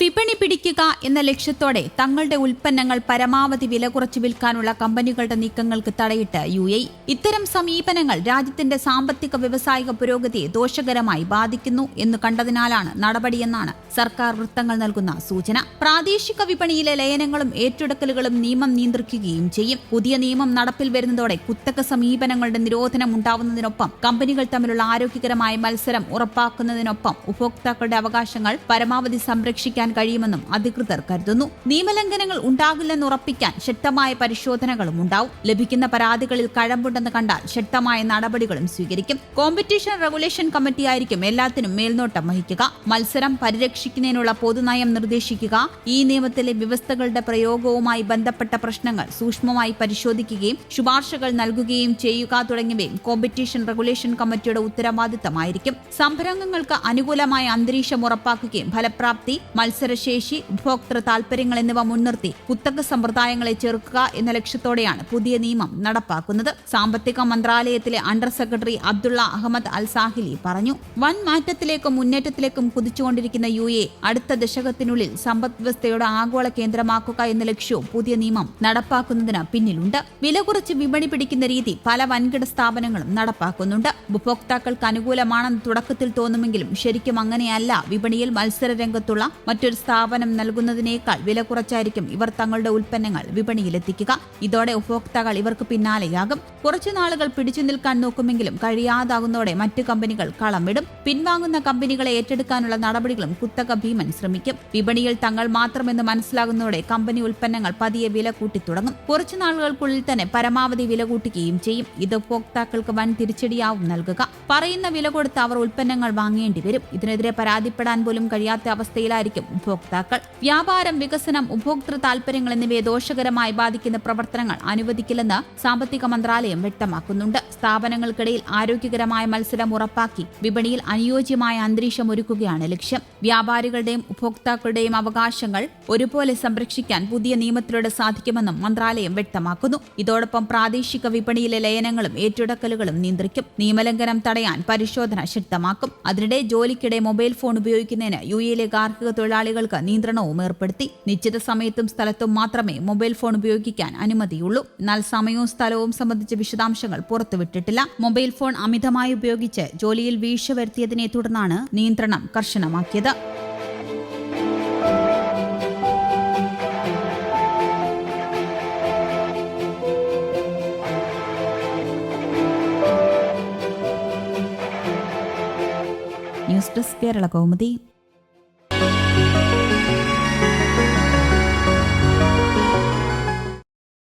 വിപണി പിടിക്കുക എന്ന ലക്ഷ്യത്തോടെ തങ്ങളുടെ ഉൽപ്പന്നങ്ങൾ പരമാവധി വില കുറച്ച് വിൽക്കാനുള്ള കമ്പനികളുടെ നീക്കങ്ങൾക്ക് തടയിട്ട് യു എ. ഇത്തരം സമീപനങ്ങൾ രാജ്യത്തിന്റെ സാമ്പത്തിക വ്യവസായിക പുരോഗതിയെ ദോഷകരമായി ബാധിക്കുന്നു എന്ന് കണ്ടതിനാലാണ് നടപടിയെന്നാണ് സർക്കാർ വൃത്തങ്ങൾ നൽകുന്ന സൂചന. പ്രാദേശിക വിപണിയിലെ ലയനങ്ങളും ഏറ്റെടുക്കലുകളും നിയമം നിയന്ത്രിക്കുകയും ചെയ്യും. പുതിയ നിയമം നടപ്പിൽ വരുന്നതോടെ കുത്തക സമീപനങ്ങളുടെ നിരോധനം ഉണ്ടാവുന്നതിനൊപ്പം കമ്പനികൾ തമ്മിലുള്ള ആരോഗ്യകരമായ മത്സരം ഉറപ്പാക്കുന്നതിനൊപ്പം ഉപഭോക്താക്കളുടെ അവകാശങ്ങൾ പരമാവധി സംരക്ഷിക്കാൻ കഴിയുമെന്നും അധികൃതർ കരുതുന്നു. നിയമലംഘനങ്ങൾ ഉണ്ടാകില്ലെന്ന് ഉറപ്പിക്കാൻ ശക്തമായ പരിശോധനകളും ഉണ്ടാവും. ലഭിക്കുന്ന പരാതികളിൽ കഴമ്പുണ്ടെന്ന് കണ്ടാൽ ശക്തമായ നടപടികളും സ്വീകരിക്കും. കോമ്പറ്റീഷൻ റെഗുലേഷൻ കമ്മിറ്റി ആയിരിക്കും എല്ലാത്തിനും മേൽനോട്ടം വഹിക്കുക. മത്സരം പരിരക്ഷിക്കുന്നതിനുള്ള പൊതുനയം നിർദ്ദേശിക്കുക. ഈ നിയമത്തിലെ വ്യവസ്ഥകളുടെ പ്രയോഗവുമായി ബന്ധപ്പെട്ട പ്രശ്നങ്ങൾ സൂക്ഷ്മമായി പരിശോധിക്കുകയും ശുപാർശകൾ നൽകുകയും ചെയ്യുക തുടങ്ങിയവയും കോമ്പറ്റീഷൻ റെഗുലേഷൻ കമ്മിറ്റിയുടെ ഉത്തരവാദിത്തമായിരിക്കും. സംരംഭങ്ങൾക്ക് അനുകൂലമായ അന്തരീക്ഷം ഉറപ്പാക്കുകയും ഫലപ്രാപ്തി മത്സരശേഷി ഉപഭോക്തൃ താൽപര്യങ്ങൾ എന്നിവ മുൻനിർത്തി കുത്തക സമ്പ്രദായങ്ങളെ ചെറുക്കുക എന്ന ലക്ഷ്യത്തോടെയാണ് പുതിയ നിയമം നടപ്പാക്കുന്നത്. സാമ്പത്തിക മന്ത്രാലയത്തിലെ under secretary Abdullah Ahmed Al Sahili പറഞ്ഞു വൻ മാറ്റത്തിലേക്കും മുന്നേറ്റത്തിലേക്കും കുതിച്ചുകൊണ്ടിരിക്കുന്ന യു എ അടുത്ത ദശകത്തിനുള്ളിൽ സമ്പദ്വ്യവസ്ഥയുടെ ആഗോള കേന്ദ്രമാക്കുക എന്ന ലക്ഷ്യവും പുതിയ നിയമം നടപ്പാക്കുന്നതിന് പിന്നിലുണ്ട്. വില കുറച്ച് വിപണി പിടിക്കുന്ന രീതി പല വൻകിട സ്ഥാപനങ്ങളും നടപ്പാക്കുന്നുണ്ട്. ഉപഭോക്താക്കൾക്ക് അനുകൂലമാണെന്ന് തുടക്കത്തിൽ തോന്നുമെങ്കിലും ശരിക്കും അങ്ങനെയല്ല. വിപണിയിൽ മത്സര രംഗത്തുള്ള മറ്റൊരു സ്ഥാപനം നൽകുന്നതിനേക്കാൾ വില കുറച്ചായിരിക്കും ഇവർ തങ്ങളുടെ ഉൽപ്പന്നങ്ങൾ വിപണിയിലെത്തിക്കുക. ഇതോടെ ഉപഭോക്താക്കൾ ഇവർക്ക് പിന്നാലെയാകും. കുറച്ചു നാളുകൾ പിടിച്ചു നിൽക്കാൻ നോക്കുമെങ്കിലും കഴിയാതാകുന്നതോടെ മറ്റു കമ്പനികൾ കളം വിടും പിൻവാങ്ങുന്ന കമ്പനികളെ ഏറ്റെടുക്കാനുള്ള നടപടികളും കുത്തക ഭീമൻ ശ്രമിക്കും. വിപണിയിൽ തങ്ങൾ മാത്രമെന്ന് മനസ്സിലാകുന്നതോടെ കമ്പനി ഉൽപ്പന്നങ്ങൾ പതിയെ വില കൂട്ടിത്തുടങ്ങും കുറച്ചു നാളുകൾക്കുള്ളിൽ തന്നെ പരമാവധി വില കൂട്ടുകയും ചെയ്യും. ഇത് ഉപഭോക്താക്കൾക്ക് വൻ തിരിച്ചടിയാവും നൽകുക. പറയുന്ന വില കൊടുത്ത് അവർ ഉൽപ്പന്നങ്ങൾ വാങ്ങേണ്ടി വരും. ഇതിനെതിരെ പരാതിപ്പെടാൻ പോലും കഴിയാത്ത അവസ്ഥയിലായിരിക്കും ഉപഭോക്താക്കൾ. വ്യാപാരം വികസനം ഉപഭോക്തൃ താൽപര്യങ്ങൾ എന്നിവയെ ദോഷകരമായി ബാധിക്കുന്ന പ്രവർത്തനങ്ങൾ അനുവദിക്കില്ലെന്ന് സാമ്പത്തിക മന്ത്രാലയം വ്യക്തമാക്കുന്നുണ്ട്. സ്ഥാപനങ്ങൾക്കിടയിൽ ആരോഗ്യകരമായ മത്സരം ഉറപ്പാക്കി വിപണിയിൽ അനുയോജ്യമായ അന്തരീക്ഷം ഒരുക്കുകയാണ് ലക്ഷ്യം. വ്യാപാരികളുടെയും ഉപഭോക്താക്കളുടെയും അവകാശങ്ങൾ ഒരുപോലെ സംരക്ഷിക്കാൻ പുതിയ നിയമത്തിലൂടെ സാധിക്കുമെന്നും മന്ത്രാലയം വ്യക്തമാക്കുന്നു. ഇതോടൊപ്പം പ്രാദേശിക വിപണിയിലെ ലയനങ്ങളും ഏറ്റെടുക്കലുകളും നിയന്ത്രിക്കും. നിയമലംഘനം തടയാൻ പരിശോധന ശക്തമാക്കും. അതിനിടെ ജോലിക്കിടെ മൊബൈൽ ഫോൺ ഉപയോഗിക്കുന്നതിന് യു എയിലെ ഗാർഹിക തൊഴിലാളികൾക്ക് നിയന്ത്രണവും ഏർപ്പെടുത്തി നിശ്ചിത സമയത്തും സ്ഥലത്തും മാത്രമേ മൊബൈൽ ഫോൺ ഉപയോഗിക്കാൻ അനുമതിയുള്ളൂ. എന്നാൽ സമയവും സ്ഥലവും സംബന്ധിച്ച വിശദാംശങ്ങൾ പുറത്തുവിട്ടിട്ടില്ല. മൊബൈൽ ഫോൺ അമിതമായി ഉപയോഗിച്ച് ജോലിയിൽ വീഴ്ച വരുത്തിയതിനെ തുടർന്നാണ് നിയന്ത്രണം കർശനമാക്കിയത്. News desk Kerala Kaumudi.